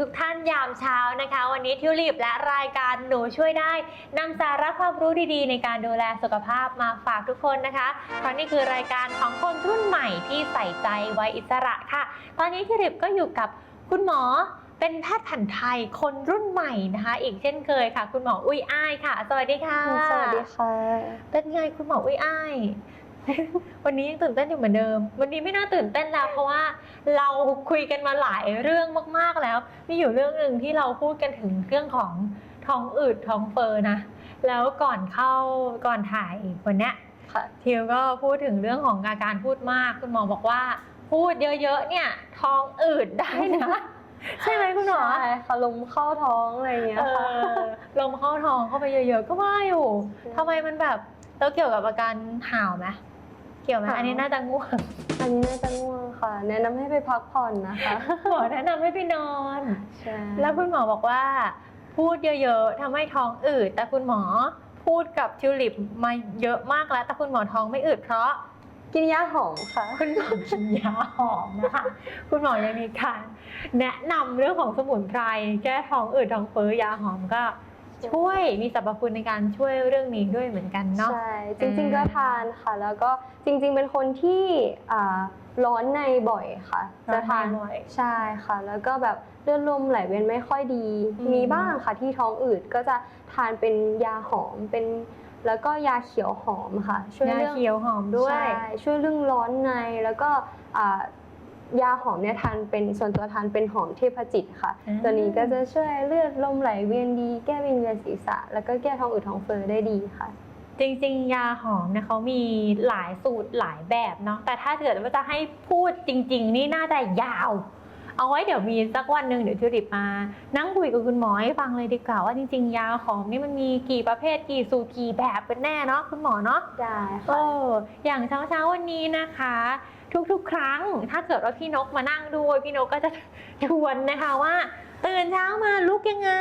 ทุกๆท่านยามเช้านะคะ วันนี้ทิวลิปและรายการหนูช่วยได้นำสาระความรู้ดีๆ ในการดูแลสุขภาพมาฝากทุกคนนะคะเพราะนี่คือรายการของคนรุ่นใหม่ที่ใส่ใจวัยอิสระค่ะ ตอนนี้ทิวลิปก็อยู่กับคุณหมอเป็นแพทย์แผนไทยคนรุ่นใหม่นะคะ อีกเช่นเคยค่ะ คุณหมออุ้ยอ้ายค่ะ สวัสดีค่ะ สวัสดีค่ะ เป็นไงคุณหมออุ้ยอ้าย วันนี้ยังตื่นเต้นอยู่เหมือนเดิม วันนี้ไม่น่าตื่นเต้นแล้ว เพราะว่าเราคุยกันมาหลายเรื่องมากๆแล้ว มีอยู่เรื่องหนึ่งที่เราพูดกันถึงเรื่องของท้องอืดท้องเฟ้อนะ แล้วก่อนเข้าก่อนถ่ายวันเนี้ยค่ะทิวก็พูดถึงเรื่องของอาการพูดมาก คุณหมอบอกว่าพูดเยอะๆเนี่ยท้องอืดได้นะใช่ไหมคุณหมอใช่ค่ะลมเข้าท้องอะไรอย่างเงี้ยเอค่ะอลมเข้าท้องเข้าไปเยอะๆก็ว่าอยู่ทำไมมันแบบแล้วเกี่ยวกับอาการห่าวไหมเกี่ยวไหมห่าวอันนี้น่าจะง่วง อันนี้น่าจะง่วงค่ะ แนะนำให้ไปพักผ่อนนะคะหมอแนะนำให้ไปนอนใช่แล้วคุณหมอบอกว่า พูดเยอะๆทำให้ท้องอืดแต่คุณหมอพูดกับทิวลิปมาเยอะมากแล้ว แต่คุณหมอท้องไม่อืดเพราะกินยาหอมค่ะ คุณหมอกินยาหอมนะคะ คุณหมอยังมีการแนะนำเรื่องของสมุนไพรแก้ท้องอืดท้องเฟ้อยาหอมก็ ช่วยมีสรรพคุณในการช่วยเรื่องนี้ด้วยเหมือนกันเนาะใช่จริง ๆก็ทานค่ะ แล้วก็จริง ๆ เป็นคนที่อ่าร้อนในบ่อยค่ะ จะทานบ่อยใช่ค่ะ แล้วก็แบบเลือดลมไหลเวียนไม่ค่อยดีอืมมีบ้างค่ะที่ท้องอืดก็จะทานเป็นยาหอมเป็นแล้วก็ยาเขียวหอมค่ะ ช่วยยาเรื่องเขียวหอมด้วยใช่ช่วยเรื่องร้อนในแล้วก็อ่า ยาหอมเนี่ยทานเป็นส่วนตัวทานเป็นหอมเทพจิตค่ะอืมตัวนี้ก็จะช่วยเลือดลมไหลเวียนดี แก้วิงเวียนศีรษะ แล้วก็แก้ท้องอืดท้องเฟ้อได้ดีค่ะ จริงๆ ยาหอมเนี่ยเขามีหลายสูตรหลายแบบเนาะแต่ถ้าเกิดว่าจะให้พูดจริง ๆ นี่น่าจะยาว เอาไว้เดี๋ยวมีสักวันหนึ่งเดี๋ยวทิวริปมา นั่งคุยกับคุณหมอให้ฟังเลยดีกว่าว่าจริง ๆ ยาหอมนี่มันมีกี่ประเภทกี่สูตรกี่แบบเป็นแน่เนาะคุณหมอเนาะได้เอค่ะออย่างเช้าเช้าๆวันนี้นะคะ ทุกๆ ครั้ง ถ้าเกิดว่าพี่นกมานั่งด้วย พี่นกก็จะชวนนะคะว่า ตื่นเช้ามาลุกยังไง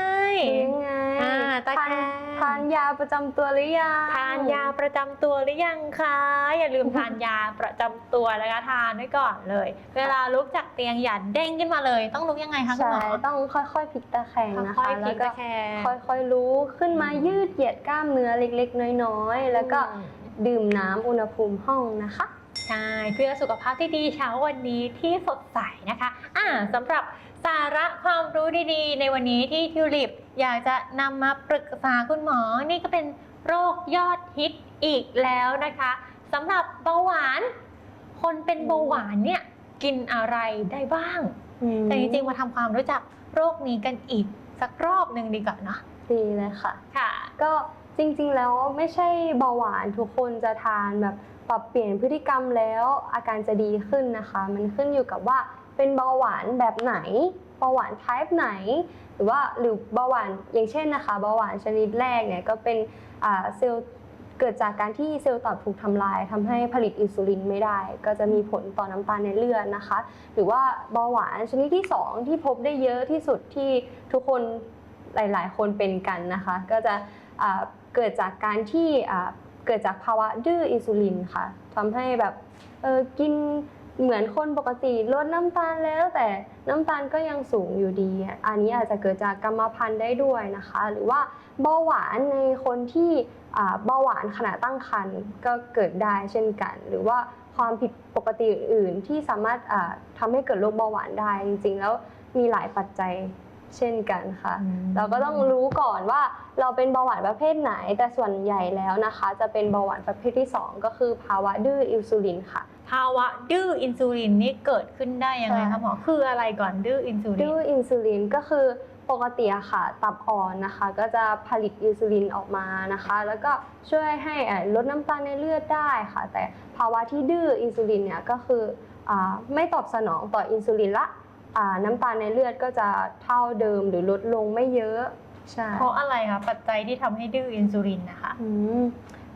ยังไงอ่าตะทานแคงทานยาประจำตัวหรือยังทานยาประจำตัวหรือยังคะอย่าลืมทานยาประจำตัวนะคะทานไว้ก่อนเลย เวลาลุกจากเตียงอย่าเด้งขึ้นมาเลย ต้องลุกยังไงคะคุณใช่หมอต้องค่อยๆพลิกตะแคงนะค่อคะยๆพลิแล้กวก็ตะแคงค่อยๆรู้ขึ้นมาอืมยืดเหยียดกล้ามเนื้อเล็ก ๆ น้อยๆ แล้วก็อืมดื่มน้ำอุณหภูมิห้องนะคะ ใช่เพื่อสุขภาพที่ดีเช้าวันนี้ที่สดใสนะคะอ่าสำหรับสาระความรู้ดีๆ ในวันนี้ที่ทิวลิปอยากจะนำมาปรึกษาคุณหมอ นี่ก็เป็นโรคยอดฮิตอีกแล้วนะคะสำหรับเบาหวาน คนเป็นเบาหวานเนี่ยกินอะไรได้บ้าง แต่จริงๆมาทำความรู้จักโรคนี้กันอีกสักรอบหนึ่งดีกว่าเนาะดีเลยค่ะ ค่ะ ก็ จริงๆ แล้วไม่ใช่เบาหวานทุกคนจะทานแบบปรับเปลี่ยนพฤติกรรมแล้วอาการจะดีขึ้นนะคะ มันขึ้นอยู่กับว่าเป็นเบาหวานแบบไหนเบาหวาน type ไหน หรือว่าหรือเบาหวานอย่างเช่นนะคะเบาหวานชนิดแรกเนี่ยก็เป็นเซลล์เกิดจากการที่เซลล์ตับถูกทำลายทำให้ผลิตอินซูลินไม่ได้ ก็จะมีผลต่อน้ำตาลในเลือดนะคะ หรือว่าเบาหวานชนิดที่ 2 ที่พบได้เยอะที่สุดที่ทุกคนหลาย ๆ คนเป็นกันนะคะ ก็จะ เกิดจากการที่เกิดจากภาวะดื้ออินซูลินค่ะทำให้แบบกินเหมือนคนปกติลดน้ำตาลแล้วแต่น้ำตาลก็ยังสูงอยู่ดี อันนี้อาจจะเกิดจากกรรมพันธุ์ได้ด้วยนะคะ หรือว่าเบาหวานในคนที่เบาหวานขณะตั้งครรภ์ก็เกิดได้เช่นกัน หรือว่าความผิดปกติอื่นๆที่สามารถอ่าทำให้เกิดโรคเบาหวานได้จริงๆ แล้วมีหลายปัจจัย เช่นกันค่ะอืมเราก็ต้องรู้ก่อนว่าเราเป็นเบาหวานประเภทไหน แต่ส่วนใหญ่แล้วนะคะ จะเป็นเบาหวานประเภทที่ 2 ก็คือภาวะดื้ออินซูลินค่ะ ภาวะดื้ออินซูลินนี่เกิดขึ้นได้ยังไงใช่คะหมอคืออะไรก่อนดื้ออินซูลิดื้นออินซูลินก็คือปกติอะค่ะ ตับอ่อนนะคะ ก็จะผลิตอินซูลินออกมานะคะ แล้วก็ช่วยให้เอ่อลดน้ำตาลในเลือดได้ค่ะ แต่ภาวะที่ดื้ออินซูลินเนี่ยก็คืออาไม่ตอบสนองต่ออินซูลินละอ่า น้ำตาลในเลือดก็จะเท่าเดิมหรือลดลงไม่เยอะใช่เพราะอะไรคะปัจจัยที่ทำให้ดื้ออินซูลินนะคะอืม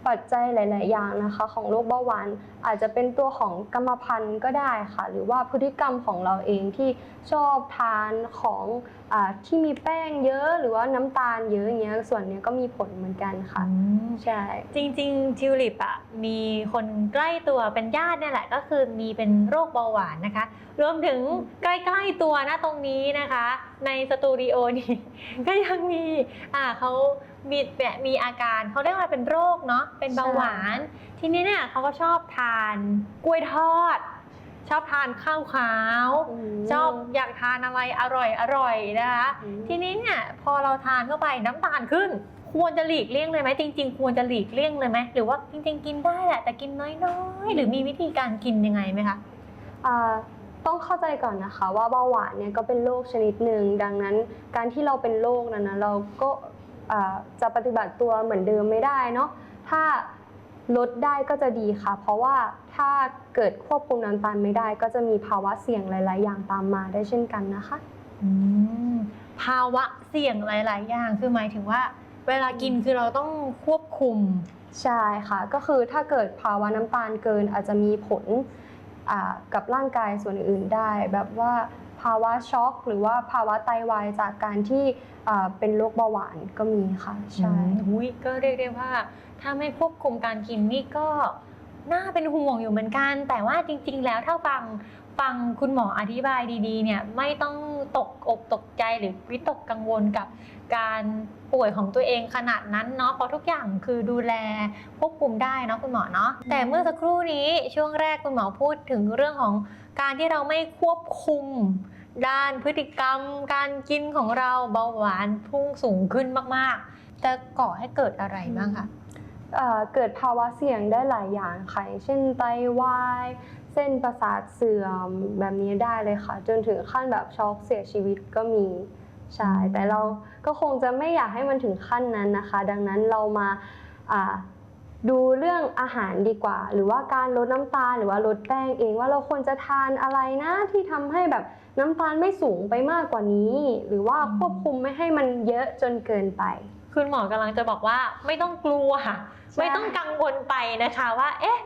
ปัจจัยหลาย ๆ อย่างนะคะ ของโรคเบาหวานอาจจะเป็นตัวของกรรมพันธุ์ก็ได้ค่ะ หรือว่าพฤติกรรมของเราเองที่ชอบทานของอ่า ที่มีแป้งเยอะหรือว่าน้ำตาลเยอะอย่างเงี้ยส่วนเนี้ยก็มีผลเหมือนกันค่ะใช่จริงๆทิวลิปอะมีคนใกล้ตัวเป็นญาติเนี่ยแหละก็คือมีเป็นโรคเบาหวานนะคะ รวมถึงใกล้ๆตัวนะตรงนี้นะคะ ในสตูดิโอนี่ก็ยังมีอ่าเขามีแบบมีอาการเขาเรียกว่าเป็นโรคเนาะเป็นเบาหวาน ทีนี้เนี่ยเขาก็ชอบทานกล้วยทอด ชอบทานข้าวขาวอืมชอบอยากทานอะไรอร่อยอร่อยๆนะคะอืมทีนี้เนี่ยพอเราทานเข้าไปน้ำตาลขึ้น ควรจะหลีกเลี่ยงเลยไหมจริง ๆ ควรจะหลีกเลี่ยงเลยไหมหรือว่าจริง ๆ กินได้แหละแต่กินน้อยๆ หรือมีวิธีการกินยังไงไหมคะอ่าต้องเข้าใจก่อนนะคะว่าเบาหวานเนี่ยก็เป็นโรคชนิดหนึ่งดังนั้นการที่เราเป็นโรคนั้นนะเราก็อ่าจะปฏิบัติตัวเหมือนเดิมไม่ได้เนาะถ้า ลดได้ก็จะดีค่ะ เพราะว่าถ้าเกิดควบคุมน้ำตาลไม่ได้ ก็จะมีภาวะเสี่ยงหลาย ๆ อย่างตามมาได้เช่นกันนะคะอืมภาวะเสี่ยงหลาย ๆ อย่างคือหมายถึงว่า เวลากินคือเราต้องควบคุมใช่ค่ะ ก็คือถ้าเกิดภาวะน้ำตาลเกินอาจจะมีผลอ่ากับร่างกายส่วนอื่นๆได้ แบบว่า ภาวะช็อกหรือว่าภาวะไตวายจากการที่เป็นโรคเบาหวานก็มีค่ะใช่อุ้ยก็เรียกได้ว่า ถ้าไม่ควบคุมการกินนี่ก็น่าเป็นห่วงอยู่เหมือนกัน แต่ว่าจริง ๆ แล้วถ้าฟัง ฟังคุณหมออธิบายดีๆเนี่ยไม่ต้องตกอกตกใจหรือวิตกกังวลกับการป่วยของตัวเองขนาดนั้นเนาะเพราะทุกอย่างคือดูแลควบคุมได้เนาะคุณหมอเนาะแต่เมื่อสักครู่นี้ช่วงแรกคุณหมอพูดถึงเรื่องของการที่เราไม่ควบคุมด้านพฤติกรรม การกินของเราเบาหวานพุ่งสูงขึ้นมากๆ จะก่อให้เกิดอะไรบ้างคะเอ่อเกิดภาวะเสี่ยงได้หลายอย่างค่ะอย่างเช่นไตวาย เส้นประสาทเสื่อมแบบนี้ได้เลยค่ะ จนถึงขั้นแบบช็อกเสียชีวิตก็มีใช่แต่เราก็คงจะไม่อยากให้มันถึงขั้นนั้นนะคะ ดังนั้นเรามาดูเรื่องอาหารดีกว่า หรือว่าการลดน้ำตาลหรือว่าลดแป้งเองว่าเราควรจะทานอะไรนะที่ทำให้แบบน้ำตาลไม่สูงไปมากกว่านี้ หรือว่าควบคุมไม่ให้มันเยอะจนเกินไป คุณหมอกำลังจะบอกว่าไม่ต้องกลัวไม่ต้องกังวลไปนะคะว่า เอ๊ะ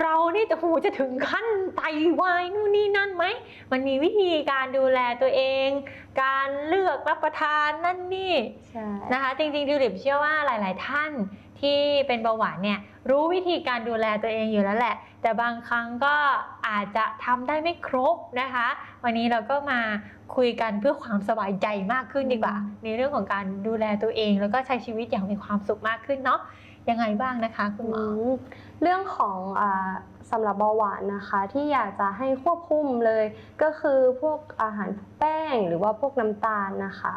เรานี่จะหูจะถึงขั้นไตวายนู่นนี่นั่นไหม มันมีวิธีการดูแลตัวเอง การเลือกรับประทานนั่นนี่ใช่นะคะ จริงๆทิวลิปเชื่อว่าหลาย ๆ ท่านที่เป็นเบาหวานเนี่ยรู้วิธีการดูแลตัวเองอยู่แล้วแหละ แต่บางครั้งก็อาจจะทำได้ไม่ครบนะคะ วันนี้เราก็มาคุยกันเพื่อความสบายใจมากขึ้นดีกว่า ในเรื่องของการดูแลตัวเอง แล้วก็ใช้ชีวิตอย่างมีความสุขมากขึ้นเนาะ ยังไงบ้างนะคะคุณหมออืมเรื่องของอาสำหรับเบาหวานนะคะที่อยากจะให้ควบคุมเลย ก็คือพวกอาหารแป้งหรือว่าพวกน้ำตาลนะคะ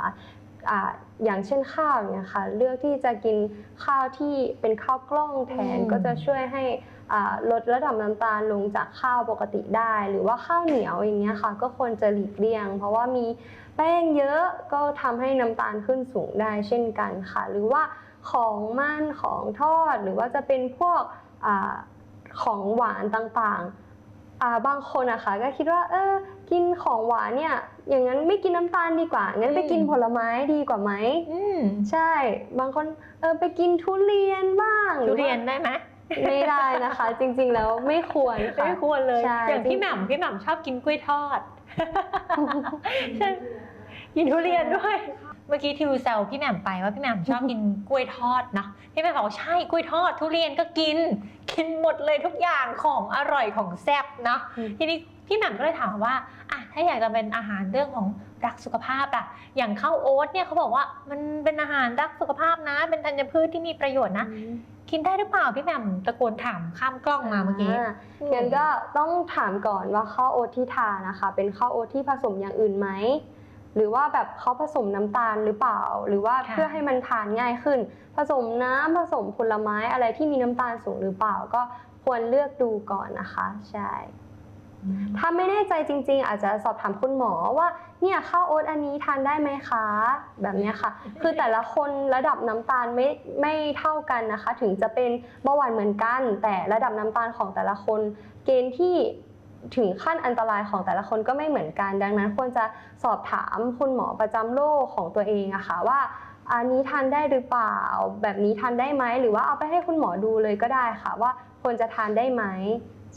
อ่าอย่างเช่นข้าวเนี่ยค่ะเลือกที่จะกินข้าวที่เป็นข้าวกล้องแทนอืมก็จะช่วยให้อ่าลดระดับน้ำตาลลงจากข้าวปกติได้ หรือว่าข้าวเหนียวอย่างเงี้ยค่ะก็ควรจะหลีกเลี่ยง เพราะว่ามีแป้งเยอะก็ทำให้น้ำตาลขึ้นสูงได้เช่นกันค่ะ หรือว่า ของมันของทอด หรือว่าจะเป็นพวกอาของหวานต่างๆอ่าบางคนอะค่ะก็คิดว่าเออกินของหวานเนี่ย อย่างนั้นไม่กินน้ำตาลดีกว่า งั้นไปกินอืมผลไม้ดีกว่าไหมอืมใช่ บางคนเออไปกินทุเรียนบ้างหทุอว่าเรียนได้ไหมไม่ได้นะคะ จริงๆแล้วไม่ควรค่ะไม่ควรเลยใช่อย่างพี่แหม่มพี่แหม่มชอบกินกล้วยทอดใช่กินทุเรียนด้วยเมื่อกี้ทิวแซวพี่แหม่มไปว่าพี่แหม่มชอบกินกล้วยทอดนะพี่แหม่มบอกว่าใช่กล้วยทอด ทุเรียนก็กิน กินหมดเลยทุกอย่างของอร่อยของแซ่บเนาะอืมทีนี้พี่แหม่มก็เลยถามว่าอะถ้าอยากจะเป็นอาหารเรื่องของรักสุขภาพอะอย่างข้าวโอ๊ตเนี่ยเขาบอกว่ามันเป็นอาหารรักสุขภาพนะ เป็นธัญพืชที่มีประโยชน์นะ กินได้หรือเปล่าพี่แหม่มตะโกนถามข้ามกล้องมาเมื่อกี้างั้นก็ต้องถามก่อนว่าข้าวโอ๊ตที่ทานนะคะ เป็นข้าวโอ๊ตที่ผสมอย่างอื่นไหม หรือว่าแบบเขาผสมน้ำตาลหรือเปล่า หรือว่าค่ะเพื่อให้มันทานง่ายขึ้น ผสมน้ำผสมผลไม้อะไรที่มีน้ำตาลสูงหรือเปล่า ก็ควรเลือกดูก่อนนะคะ ใช่ ถ้าไม่แน่ใจจริง ๆ อาจจะสอบถามคุณหมอว่า เนี่ยข้าวโอ๊ตอันนี้ทานได้ไหมคะ แบบเนี้ยค่ะ คือแต่ละคนระดับน้ำตาลไม่ไม่เท่ากันนะคะ ถึงจะเป็นเบาหวานเหมือนกัน แต่ระดับน้ำตาลของแต่ละคนเกณฑ์ที่ ถึงขั้นอันตรายของแต่ละคนก็ไม่เหมือนกัน ดังนั้นควรจะสอบถามคุณหมอประจำโรคของตัวเองอะค่ะว่าอันนี้ทานได้หรือเปล่า แบบนี้ทานได้ไหมหรือว่าเอาไปให้คุณหมอดูเลยก็ได้ค่ะ ว่าควรจะทานได้ไหม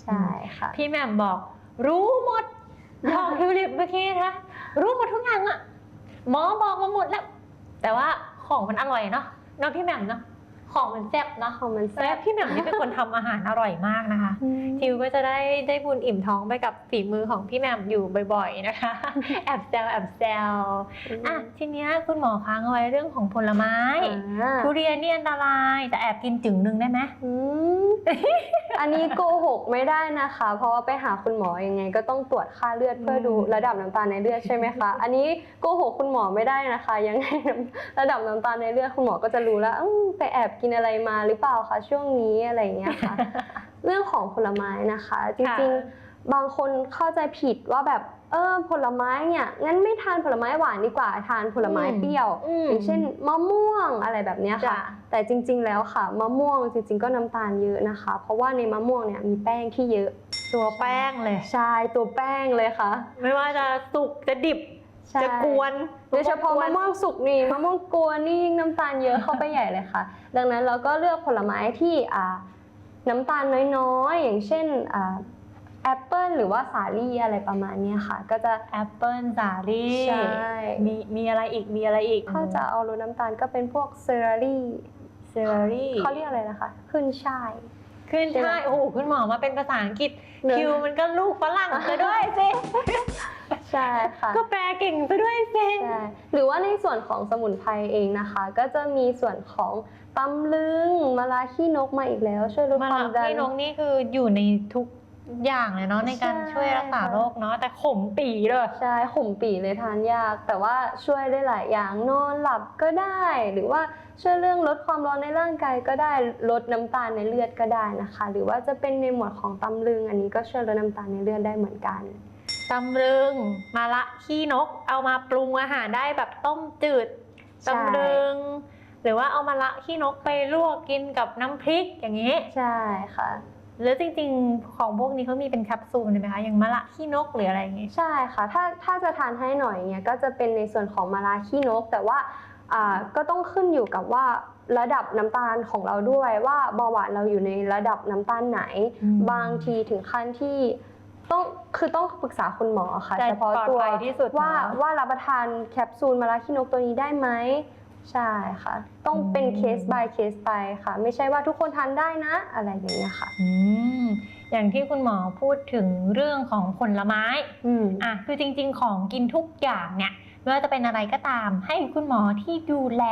ใช่ค่ะ พี่แหม่มบอกรู้หมดบอกทิวลิปเมื่อกี้นะรู้หมดทุกอย่างอะหมอบอกมาหมดแล้ว แต่ว่าของมันอร่อยเนาะน้องพี่แหม่มเนาะ ของมันแซ่บเนาะของมันแซ่บพี่แหม่มนี่เป็นคนทำอาหารอร่อยมากนะคะทิวก็จะได้ได้บุญอิ่มท้องไปกับฝีมือของพี่แหม่มอยู่บ่อยๆนะคะ แอบแซวแอบแซวอะทีเนี้ยคุณหมอค้างเอาไว้เรื่องของผลไม้อ่าทุเรียนนี่อันตรายแต่แอบกินจึงหนึงได้ไหมอืม อันนี้โกหกไม่ได้นะคะ เพราะว่าไปหาคุณหมอยังไง ก็ต้องตรวจค่าเลือดเพื่อดูระดับน้ำตาลในเลือดใช่ไหมคะ อันนี้โกหกคุณหมอไม่ได้นะคะ ยังไงน้ำระดับน้ำตาลในเลือดคุณหมอก็จะรู้แล้วอืมไปแอบกินอะไรมาหรือเปล่าคะช่วงนี้อะไรอย่างเงี้ยค่ะ เรื่องของผลไม้นะคะ จริงๆบางคนเข้าใจผิดว่าแบบ เออผลไม้เนี่ยงั้นไม่ทานผลไม้หวานดีกว่าทานผลไม้เปรี้ยวอืมอย่างเช่นมะม่วงอะไรแบบเนี้ยค่ะจ้ะแต่จริง ๆ แล้วค่ะมะม่วงจริง ๆ ก็น้ำตาลเยอะนะคะ เพราะว่าในมะม่วงเนี่ยมีแป้งที่เยอะ ตัวแป้งเลยใช่ตัวแป้งเลยค่ะ ไม่ว่าจะสุกจะดิบใช่จะกวนโดยเฉพาะมะม่วงสุกนี่มะม่วงกวนนี่ยิ่งน้ำตาลเยอะเข้าไปใหญ่เลยค่ะ ดังนั้นเราก็เลือกผลไม้ที่อ่าน้ำตาลน้อยๆ อย่างเช่นอ่า แอปเปิลหรือว่าสาลี่อะไรประมาณเนี้ยค่ะ ก็จะแอปเปิลสาลี่ใช่ มีมีอะไรอีกมีอะไรอีกถ้าจะเอาลดน้ำตาลก็เป็นพวกเซอร์รี่เซอร์รี่เขาเรียกอะไรนะคะ ขึ้นช่าย ขึ้นใช่ไหมใช่โอ้โหคุณหมอมาเป็นภาษาอังกฤษเนอะคิวมันก็ลูกฝรั่งซะด้วยสิใช่ค่ะ ก็แปลเก่งซะด้วยสิ ใช่หรือว่าในส่วนของสมุนไพรเองนะคะ ก็จะมีส่วนของตำลึงมะระขี้นกมาอีกแล้ว ช่วยลดมาความลักดัน พี่นกนี่คืออยู่ในทุก อย่างเลยเนาะในการใช่ช่วยรักษาโรคเนาะแต่ขมปีเลยใช่ขมปีเลยทานยาก แต่ว่าช่วยได้หลายอย่างนอนหลับก็ได้ หรือว่าช่วยเรื่องลดความร้อนในร่างกายก็ได้ลดน้ำตาลในเลือดก็ได้นะคะ หรือว่าจะเป็นในหมวดของตำลึง อันนี้ก็ช่วยลดน้ำตาลในเลือดได้เหมือนกันตำลึงมาละขี้นก เอามาปรุงอาหารได้แบบต้มจืดใช่ตำลึงหรือว่าเอามาละขี้นกไปลวกกินกับน้ำพริกอย่างนี้ ใช่ค่ะ แล้วจริงๆ ของพวกนี้เขามีเป็นแคปซูลไหมคะ อย่างมะละขี้นกหรืออะไรอย่างงี้ ใช่ค่ะ ถ้าถ้าจะทานให้หน่อยเนี่ยก็จะเป็นในส่วนของมาลาขี้นก แต่ว่าอ่าก็ต้องขึ้นอยู่กับว่าระดับน้ำตาลของเราด้วยว่าเบาหวานเราอยู่ในระดับน้ำตาลไหนอืมบางทีถึงขั้นที่ต้องคือต้องปรึกษาคุณหมอค่ะแต่เฉพาะปลอดตัวภัยที่สุดว่าเนอะว่ารับประทานแคปซูลมาลาขี้นกตัวนี้ได้ไหม ใช่ค่ะ ต้องเป็นอืมเคส by เคสไปค่ะ ไม่ใช่ว่าทุกคนทานได้นะอะไรอย่างเงี้ยค่ะ อืมอย่างที่คุณหมอพูดถึงเรื่องของผลไม้อืมอะคือจริง ๆ ของกินทุกอย่างเนี่ยไม่ว่าจะเป็นอะไรก็ตาม ให้คุณหมอที่ดูแล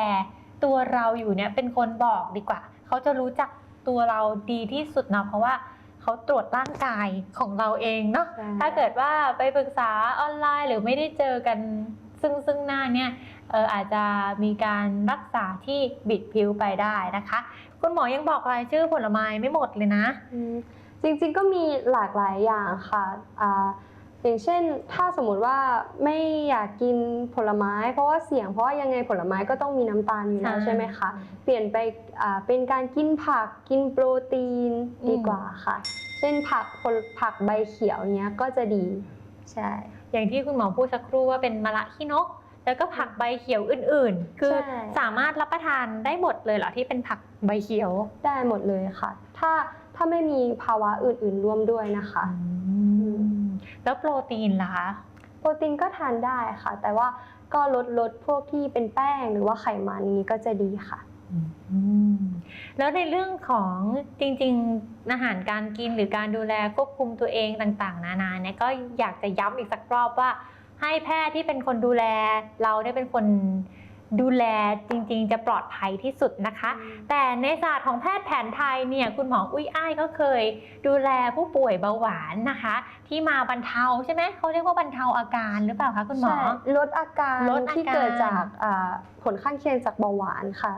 ตัวเราอยู่เนี่ยเป็นคนบอกดีกว่า เขาจะรู้จักตัวเราดีที่สุดนะเพราะว่าเขาตรวจร่างกายของเราเองเนาะใช่ ถ้าเกิดว่าไปปรึกษาออนไลน์หรือไม่ได้เจอกัน ซึ่งซึ่งหน้าเนี่ยเอออาจจะมีการรักษาที่บิดผิวไปได้นะคะ คุณหมอยังบอกรายชื่อผลไม้ไม่หมดเลยนะอืมจริงๆก็มีหลากหลายอย่างค่ะอ่าอย่างเช่น ถ้าสมมติว่าไม่อยากกินผลไม้ เพราะว่าเสี่ยงเพราะว่ายังไงผลไม้ก็ต้องมีน้ำตาลอยู่แล้วใช่ใช่ไหมคะเปลี่ยนไปอ่าเป็นการกินผักกินโปรตีนอืมดีกว่าค่ะ เช่นผักผลผักใบเขียวเนี้ยก็จะดีใช่ อย่างที่คุณหมอพูดสักครู่ว่าเป็นมะระขี้นก แล้วก็ผักใบเขียวอื่นๆ คือใช่ สามารถรับประทานได้หมดเลยเหรอที่เป็นผักใบเขียวได้หมดเลยค่ะ ถ้าถ้าไม่มีภาวะอื่นๆร่วมด้วยนะคะแล้วโปรตีนล่ะคะโปรตีนก็ทานได้ค่ะ แต่ว่าก็ลดลดพวกที่เป็นแป้งหรือว่าไขมันนี้ก็จะดีค่ะ แล้วในเรื่องของจริงๆ อาหารการกินหรือการดูแลควบคุมตัวเองต่างๆ นานาเนี่ยก็อยากจะย้ำอีกสักรอบว่า ให้แพทย์ที่เป็นคนดูแล เราได้เป็นคน ดูแลจริงๆ จะปลอดภัยที่สุดนะคะ แต่ในศาสตร์ของแพทย์แผนไทยเนี่ยคุณหมออุ้ยอ้ายก็เคย ดูแลผู้ป่วยเบาหวานนะคะ ที่มาบรรเทาใช่ไหมเขาเรียกว่าบรรเทาอาการหรือเปล่าคะคุณหมอใช่ลดอาการลดอาการที่เกิดจากอ่าผลข้างเคียงจากเบาหวานค่ะ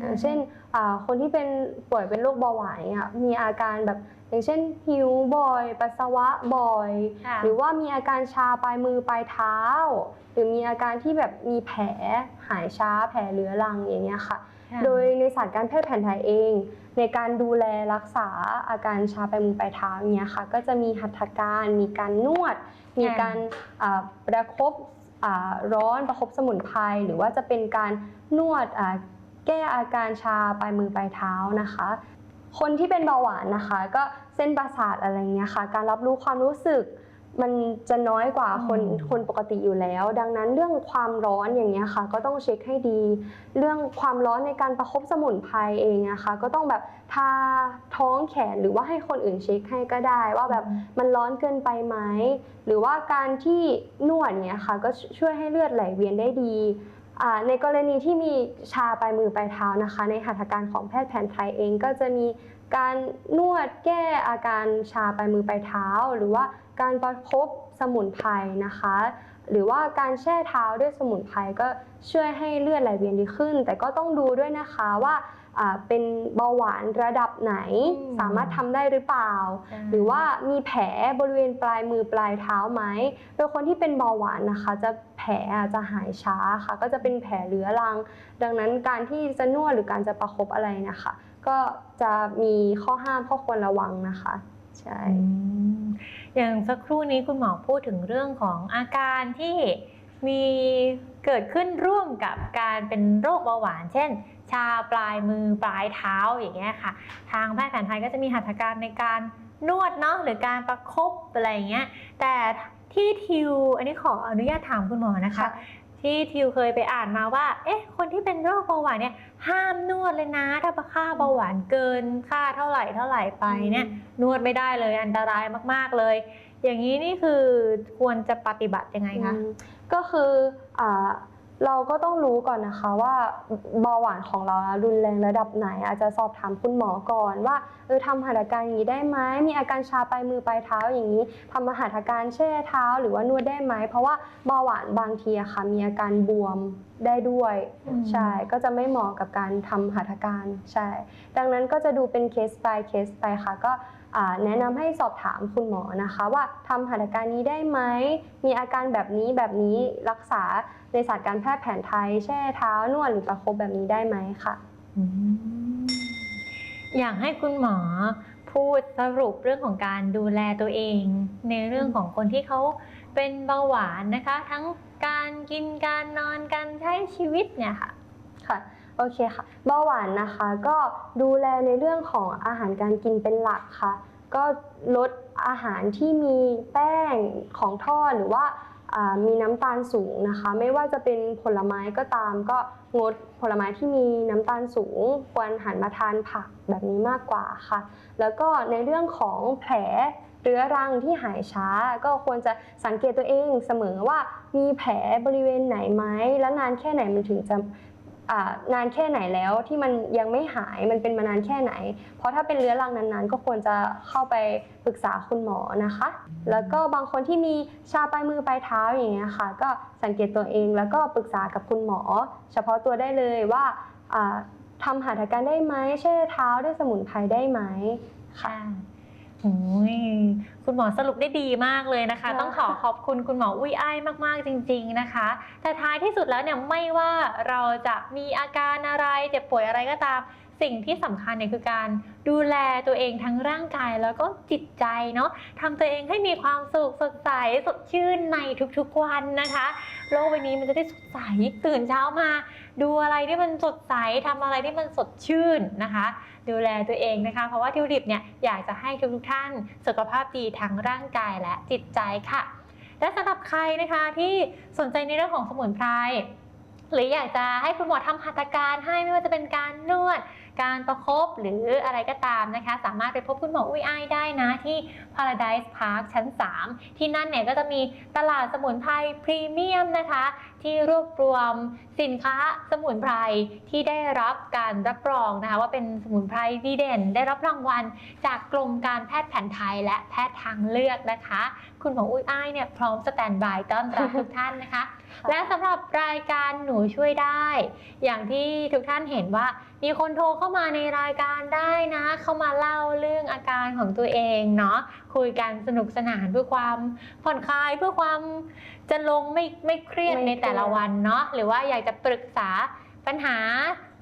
อย่างเช่นอ่าคนที่เป็นป่วยเป็นโรคเบาหวานเนี่ยมีอาการแบบ อย่างเช่นหิวบ่อย ปัสสาวะบ่อยค่ะหรือว่ามีอาการชาปลายมือปลายเท้า หรือมีอาการที่แบบมีแผลหายช้าแผลเรื้อรังอย่างเงี้ยค่ะค่ะ โดยในศาสตร์การแพทย์แผนไทยเอง ในการดูแลรักษาอาการชาปลายมือปลายเท้าเนี้ยค่ะ ก็จะมีหัตถการ มีการนวด มีการอ่าประคบอ่าร้อนประคบสมุนไพรหรือว่าจะเป็นการนวดอ่าแก้อาการชาปลายมือปลายเท้านะคะ คนที่เป็นเบาหวานนะคะ ก็เส้นประสาทอะไรเงี้ยค่ะ การรับรู้ความรู้สึก มันจะน้อยกว่าคนอืมคนปกติอยู่แล้ว ดังนั้นเรื่องความร้อนอย่างเงี้ยค่ะ ก็ต้องเช็คให้ดี เรื่องความร้อนในการประคบสมุนไพรเองนะคะ ก็ต้องแบบทาท้องแขนหรือว่าให้คนอื่นเช็คให้ก็ได้ ว่าแบบมันร้อนเกินไปไหมหรือว่าการที่นวดเนี้ยค่ะ ก็ช่วยให้เลือดไหลเวียนได้ดีอ่า ในกรณีที่มีชาปลายมือปลายเท้านะคะ ในหัตถการของแพทย์แผนไทยเองก็จะมีการนวดแก้อาการชาปลายมือปลายเท้า หรือว่าการประคบสมุนไพรนะคะ หรือว่าการแช่เท้าด้วยสมุนไพรก็ช่วยให้เลือดไหลเวียนดีขึ้น แต่ก็ต้องดูด้วยนะคะว่าอ่า เป็นเบาหวานระดับไหนอืมสามารถทำได้หรือเปล่า หรือว่ามีแผลบริเวณปลายมือปลายเท้าไหมโดยคนที่เป็นเบาหวานนะคะจะแผลอาจจะหายช้าค่ะ ก็จะเป็นแผลเรื้อรัง ดังนั้นการที่จะนวดหรือการจะประคบอะไรนะคะ ก็จะมีข้อห้ามข้อควรระวังนะคะใช่อืมอย่างสักครู่นี้คุณหมอพูดถึงเรื่องของอาการที่มีเกิดขึ้นร่วมกับการเป็นโรคเบาหวาน เช่น ชาปลายมือปลายเท้าอย่างเงี้ยค่ะ ทางแพทย์แผนไทยก็จะมีหัตถการในการนวดเนาะหรือการประคบอะไรอย่างเงี้ย แต่ที่ทิวอันนี้ขออนุญาตถามคุณหมอนะคะค่ะที่ทิวเคยไปอ่านมาว่า เอ๊ะ คนที่เป็นโรคเบาหวานเนี่ยห้ามนวดเลยนะ ถ้าค่าเบาหวานเกินค่าเท่าไหร่เท่าไหร่ไปเนี่ยนวดไม่ได้เลยอันตรายมากๆเลย อย่างนี้นี่คือควรจะปฏิบัติยังไงคะอืมก็คืออา เราก็ต้องรู้ก่อนนะคะว่าเบาหวานของเราอะรุนแรงระดับไหน อาจจะสอบถามคุณหมอก่อนว่าเออทำหัตถการอย่างนี้ได้ไหมมีอาการชาปลายมือปลายเท้าอย่างนี้ทำหัตถการแช่เท้าหรือว่านวดได้ไหม เพราะว่าเบาหวานบางทีอะค่ะมีอาการบวมได้ด้วยอืมใช่ก็จะไม่เหมาะกับการทำหัตถการใช่ดังนั้นก็จะดูเป็นเคส by เคสไปค่ะก็อ่าแนะนำให้สอบถามคุณหมอนะคะ ว่าทำหัตถการนี้ได้ไหมมีอาการแบบนี้แบบนี้รักษา ในศาสตร์การแพทย์แผนไทยแช่เท้านวดหรือประคบแบบนี้ได้ไหมค่ะอืมอยากให้คุณหมอพูดสรุปเรื่องของการดูแลตัวเอง ในเรื่องของคนที่เขาเป็นเบาหวานนะคะ ทั้งการกินการนอนการใช้ชีวิตเนี่ยค่ะค่ะโอเคค่ะเบาหวานนะคะก็ดูแลในเรื่องของอาหารการกินเป็นหลักค่ะ ก็ลดอาหารที่มีแป้งของทอดหรือว่าอ่า มีน้ำตาลสูงนะคะ ไม่ว่าจะเป็นผลไม้ก็ตาม ก็งดผลไม้ที่มีน้ำตาลสูง ควรหันมาทานผักแบบนี้มากกว่าค่ะ แล้วก็ในเรื่องของแผลเรื้อรังที่หายช้า ก็ควรจะสังเกตตัวเองเสมอว่ามีแผลบริเวณไหนไหมและนานแค่ไหนมันถึงจะ นานแค่ไหนแล้วที่มันยังไม่หายมันเป็นมานานแค่ไหน เพราะถ้าเป็นเรื้อรังนานๆ ก็ควรจะเข้าไปปรึกษาคุณหมอนะคะ แล้วก็บางคนที่มีชาปลายมือปลายเท้าอย่างเงี้ยค่ะ ก็สังเกตตัวเองแล้วก็ปรึกษากับคุณหมอ เฉพาะตัวได้เลยว่าอ่าทำหัตถการได้ไหมแช่เท้าด้วยสมุนไพรได้ไหมค่ะ โอ้ยคุณหมอสรุปได้ดีมากเลยนะคะค่ะต้องขอขอบคุณคุณหมออุ้ยอ้ายมาก ๆ จริง ๆ นะคะ แต่ท้ายที่สุดแล้วเนี่ยไม่ว่าเราจะมีอาการอะไรเจ็บป่วยอะไรก็ตาม สิ่งที่สำคัญเนี่ยคือการดูแลตัวเองทั้งร่างกายแล้วก็จิตใจเนาะทำตัวเองให้มีความสุขสดใสสดชื่นในทุกๆวันนะคะ โลกใบนี้มันจะได้สดใสตื่นเช้ามา ดูอะไรที่มันสดใสทำอะไรที่มันสดชื่นนะคะ ดูแลตัวเองนะคะ เพราะว่าทิวลิปเนี่ยอยากจะให้ทุกๆท่านสุขภาพดีทั้งร่างกายและจิตใจค่ะ และสำหรับใครนะคะที่สนใจในเรื่องของสมุนไพรหรืออยากจะให้คุณหมอทำหัตถการให้ไม่ว่าจะเป็นการนวด การประคบหรืออะไรก็ตามนะคะ สามารถไปพบคุณหมออุ้ยอ้ายได้นะที่ Paradise Park ชั้น 3 ที่นั่นเนี่ยก็จะมีตลาดสมุนไพรพรีเมียมนะคะ ที่รวบรวมสินค้าสมุนไพรที่ได้รับการรับรองนะคะว่าเป็นสมุนไพรดีเด่น ได้รับรางวัลจากกรมการแพทย์แผนไทยและแพทย์ทางเลือกนะคะคุณหมออุ้ยอ้ายเนี่ยพร้อมสแตนบายต้อนรับทุกท่านนะคะ และสำหรับรายการหนูช่วยได้ อย่างที่ทุกท่านเห็นว่า มีคนโทรเข้ามาในรายการได้นะ เข้ามาเล่าเรื่องอาการของตัวเองเนาะคุยกันสนุกสนานเพื่อความผ่อนคลายเพื่อความจะลงไม่ไม่เครียดไม่ในเครียดแต่ละวันเนาะหรือว่าอยากจะปรึกษาปัญหา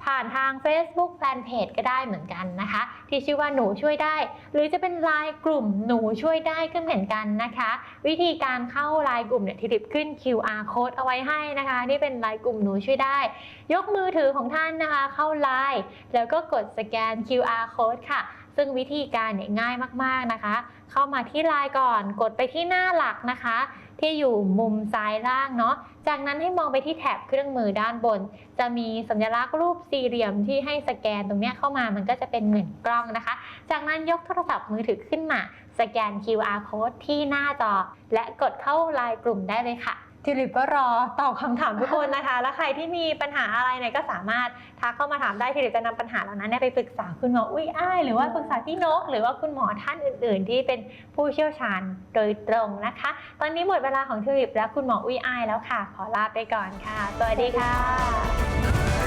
ผ่านทาง Facebook Fanpage ก็ได้เหมือนกันนะคะ ที่ชื่อว่าหนูช่วยได้ หรือจะเป็นไลน์กลุ่มหนูช่วยได้ก็เหมือนกันนะคะ วิธีการเข้าไลน์กลุ่มเนี่ยที่ริบขึ้น QR code เอาไว้ให้นะคะนี่เป็นไลน์กลุ่มหนูช่วยได้ ยกมือถือของท่านนะคะ เข้าไลน์แล้วก็กดสแกน QR code ค่ะซึ่งวิธีการเนี่ยง่ายมากๆนะคะ เข้ามาที่ไลน์ก่อน กดไปที่หน้าหลักนะคะ ที่อยู่มุมซ้ายล่างเนาะ จากนั้นให้มองไปที่แถบเครื่องมือด้านบน จะมีสัญลักษณ์รูปสี่เหลี่ยมที่ให้สแกนตรงนี้เข้ามามันก็จะเป็นเหมือนกล้องนะคะ จากนั้นยกโทรศัพท์มือถือขึ้นมา สแกน QR code ที่หน้าจอ และกดเข้าไลน์กลุ่มได้เลยค่ะ ทิลิปก็รอตอบคำถามทุกคนนะคะ แล้วใครที่มีปัญหาอะไรเนี่ยก็สามารถทักเข้ามาถามได้ทิลิปจะนำปัญหาเหล่านั้นไปปรึกษาคุณหมออุ้ยอ้ายหรือว่าปรึกษาพี่นก หรือว่าคุณหมอท่านอื่น ๆ ที่เป็นผู้เชี่ยวชาญโดยตรงนะคะ ตอนนี้หมดเวลาของทิลิปและคุณหมออุ้ยอ้ายแล้วค่ะ ขอลาไปก่อนค่ะ สวัสดีค่ะ